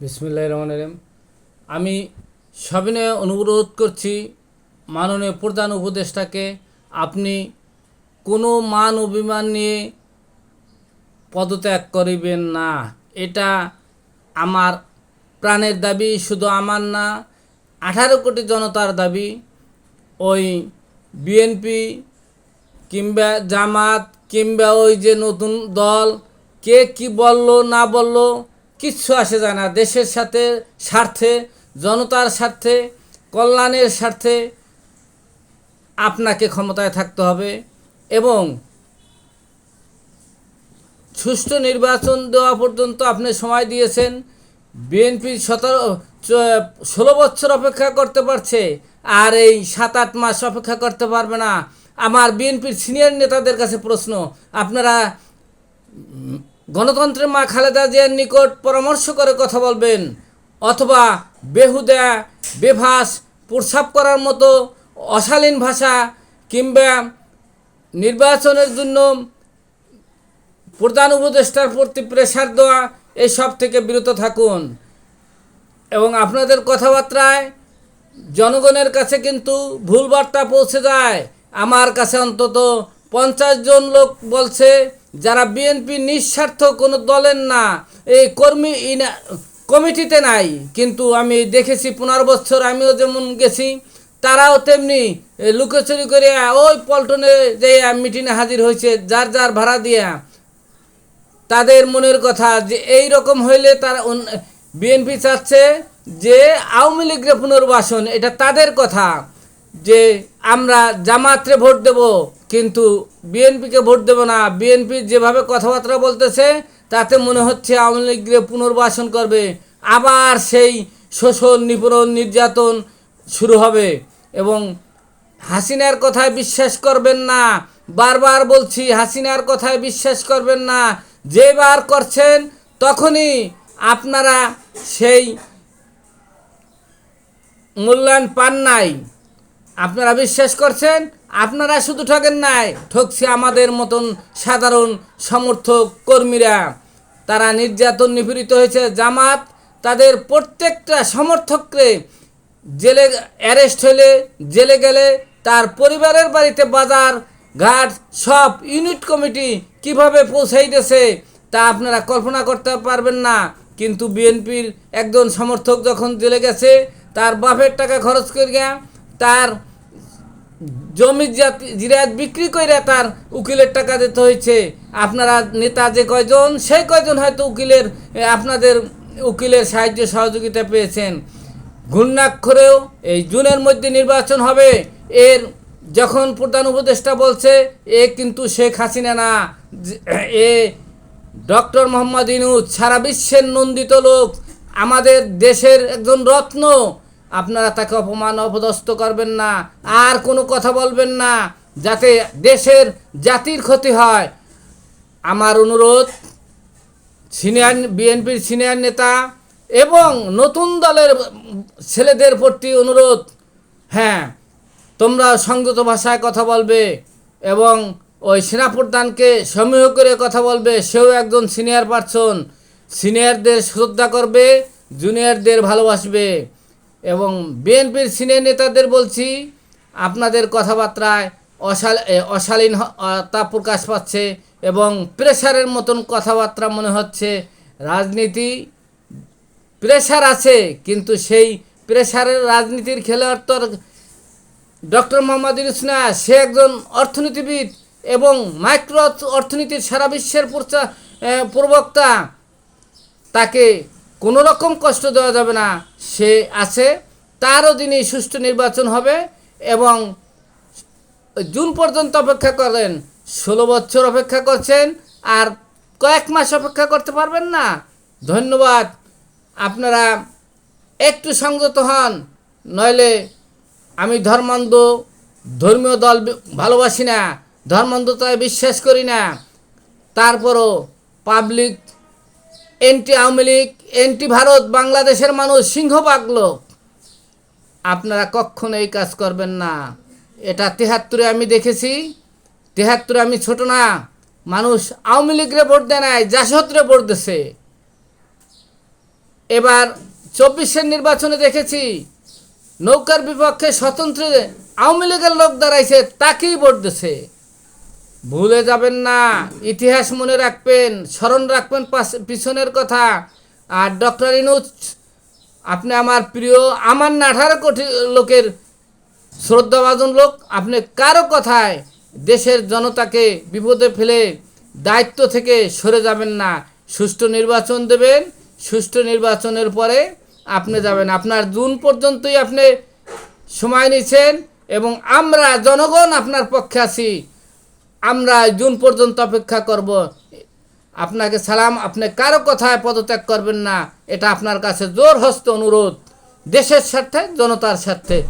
বিসমুল্লাহ রহমান রহিম। আমি সবিনয়ে অনুরোধ করছি, মাননীয় প্রধান উপদেষ্টাকে আপনি কোনো মান অভিমান নিয়ে পদত্যাগ করিবেন না। এটা আমার প্রাণের দাবি, শুধু আমার না, আঠারো কোটি জনতার দাবি। ওই বিএনপি কিংবা জামাত কিংবা ওই যে নতুন দল, কে কি বলল, না বলল কিচ্ছু আসে যায় না। দেশের সাথে, স্বার্থে, জনতার স্বার্থে, কল্যাণের স্বার্থে আপনাকে ক্ষমতায় থাকতে হবে এবং সুষ্ঠু নির্বাচন দেওয়া পর্যন্ত আপনি সময় দিয়েছেন। বিএনপি সতেরো ষোলো বছর অপেক্ষা করতে পারছে আর এই সাত আট মাস অপেক্ষা করতে পারবে না। আমার বিএনপির সিনিয়র নেতাদের কাছে প্রশ্ন, আপনারা গণতন্ত্রের মা খালেদা জিয়ার নিকট পরামর্শ করে কথা বলবেন, অথবা বেহুদা, বেভাস প্রসাব করার মতো অশালীন ভাষা কিংবা নির্বাচনের জন্য প্রধান উপদেষ্টার প্রতি প্রেশার দেওয়া এইসব থেকে বিরত থাকুন। এবং আপনাদের কথাবার্তায় জনগণের কাছে কিন্তু ভুল বার্তা পৌঁছে যায়। আমার কাছে অন্তত পঞ্চাশ জন লোক বলছে যারা বিএনপি নিঃস্বার্থ কোনো দলের না, এই কর্মী কমিটিতে নাই। কিন্তু আমি দেখেছি পনেরো বছর আমিও যেমন গেছি, তারাও তেমনি লুকোচুরি করে ওই পল্টনে যে মিটিংয়ে হাজির হয়েছে, যার যার ভাড়া দিয়া। তাদের মনের কথা যে এই রকম হইলে তারা বিএনপি চাচ্ছে যে আওয়ামী লীগের পুনর্বাসন, এটা তাদের কথা। যে আমরা জামাতরে ভোট দেব কিন্তু বিএনপিকে ভোট দেব না। বিএনপি যেভাবে কথাবার্তা বলতেছে, তাতে মনে হচ্ছে আওয়ামী লীগের পুনর্বাসন করবে। আবার সেই শোষণ, নিপীড়ন, নির্যাতন শুরু হবে। এবং হাসিনার কথায় বিশ্বাস করবেন না। বারবার বলছি, হাসিনার কথায় বিশ্বাস করবেন না। যেবার করছেন তখনই আপনারা সেই মূল্যায়ন পান নাই। আপনারা বিশ্বাস করছেন? আপনারা শুধু ঠকেন নাই ঠকছে আমাদের মতন সাধারণ সমর্থক কর্মীরা। তারা নির্যাতন নিপীড়িত হয়েছে, জামাত তাদের প্রত্যেকটা সমর্থককে জেলে অ্যারেস্ট হলে, জেলে গেলে তার পরিবারের বাড়িতে বাজার, ঘাট, সব ইউনিট কমিটি কীভাবে পৌঁছাইতেছে তা আপনারা কল্পনা করতে পারবেন না। কিন্তু বিএনপির একজন সমর্থক যখন জেলে গেছে, তার বাপের টাকা খরচ করে করিয়া তার জমি জিরাত বিক্রি করে তার উকিলের টাকা দিতে হয়েছে আপনারা নেতা যে কয়জন, সেই কয়জন হয়তো উকিলের আপনাদের উকিলের সাহায্য সহযোগিতা পেয়েছেন। ঘূর্ণাক্ষরেও এই জুনের মধ্যে নির্বাচন হবে। এর যখন প্রধান উপদেষ্টা বলছে, এ কিন্তু শেখ হাসিনা না এ ডক্টর মোহাম্মদ ইনুজ সারা বিশ্বের নন্দিত লোক, আমাদের দেশের একজন রত্ন আপনারা তাকে অপমান অপদস্থ করবেন না, আর কোনো কথা বলবেন না, যাতে দেশের জাতির ক্ষতি হয়। আমার অনুরোধ, সিনিয়র বিএনপির সিনিয়র নেতা এবং নতুন দলের ছেলেদের প্রতি অনুরোধ। হ্যাঁ তোমরা সংযত ভাষায় কথা বলবে এবং ওই সেনাপ্রধানকে সমীহ করে কথা বলবে, সেও একজন সিনিয়র পার্সন। সিনিয়রদের শ্রদ্ধা করবে, জুনিয়রদের ভালোবাসবে। এবং বিএনপির সিনিয়র নেতাদের বলছি আপনাদের কথাবার্তায় অশাল অশালীনতা প্রকাশ পাচ্ছে এবং প্রেশারের মতন কথাবার্তা মনে হচ্ছে। রাজনীতি প্রেশার আছে কিন্তু সেই প্রেশারের রাজনীতির খেলোয়াড় তো ডক্টর মোহাম্মদ ইউনুস না সে একজন অর্থনীতিবিদ এবং মাইক্রো অর্থনীতির সারা বিশ্বের প্রচা- এ, প্রবক্তা। তাকে কোনো রকম কষ্ট দেওয়া যাবে না। সে আছে তার অধীনে সুষ্ঠু নির্বাচন হবে এবং জুন পর্যন্ত অপেক্ষা করেন, ষোলো বছর অপেক্ষা করছেন আর কয়েক মাস অপেক্ষা করতে পারবেন না। ধন্যবাদ। আপনারা একটু সংযত হন, নইলে আমি ধর্মান্ধ, ধর্মীয় দল ভালোবাসি না, ধর্মান্ধতায় বিশ্বাস করি না। তারপরও public, anti Awami League, anti Bharat, বাংলাদেশের মানুষ সিংহভাগ লোক। আপনারা কখনো এই কাজ করবেন না। এটা তেহাত্তরে আমি দেখেছি। তেহাত্তরে আমি ছোট না। মানুষ আওয়ামী লীগরে ভোট দেয় নাই জাসদরে ভোট দিছে। এবার চব্বিশের নির্বাচনে দেখেছি, নৌকার বিপক্ষে স্বতন্ত্র আওয়ামী লীগের লোক দাঁড়াইছে, তাকেই ভোট দিছে। ভুলে যাবেন না, ইতিহাস মনে রাখবেন, স্মরণ রাখবেন পিছনের কথা। আর ডক্টর ইনুজ আপনি আমার প্রিয়, আমার না আঠারো লোকের শ্রদ্ধাভাজন লোক, আপনি কারও কথায় দেশের জনতাকে বিপদে ফেলে দায়িত্ব থেকে সরে যাবেন না। সুষ্ঠু নির্বাচন দেবেন, সুষ্ঠু নির্বাচনের পরে আপনি যাবেন। আপনার জুন পর্যন্তই আপনি সময় নিচ্ছেন এবং আমরা জনগণ আপনার পক্ষে আছি। আমরা জুন পর্যন্ত অপেক্ষা করব। আপনাকে সালাম, আপনি কারও কথায় পদত্যাগ করবেন না। এটা আপনার কাছে জোর হস্ত অনুরোধ। দেশের স্বার্থে, জনতার স্বার্থে।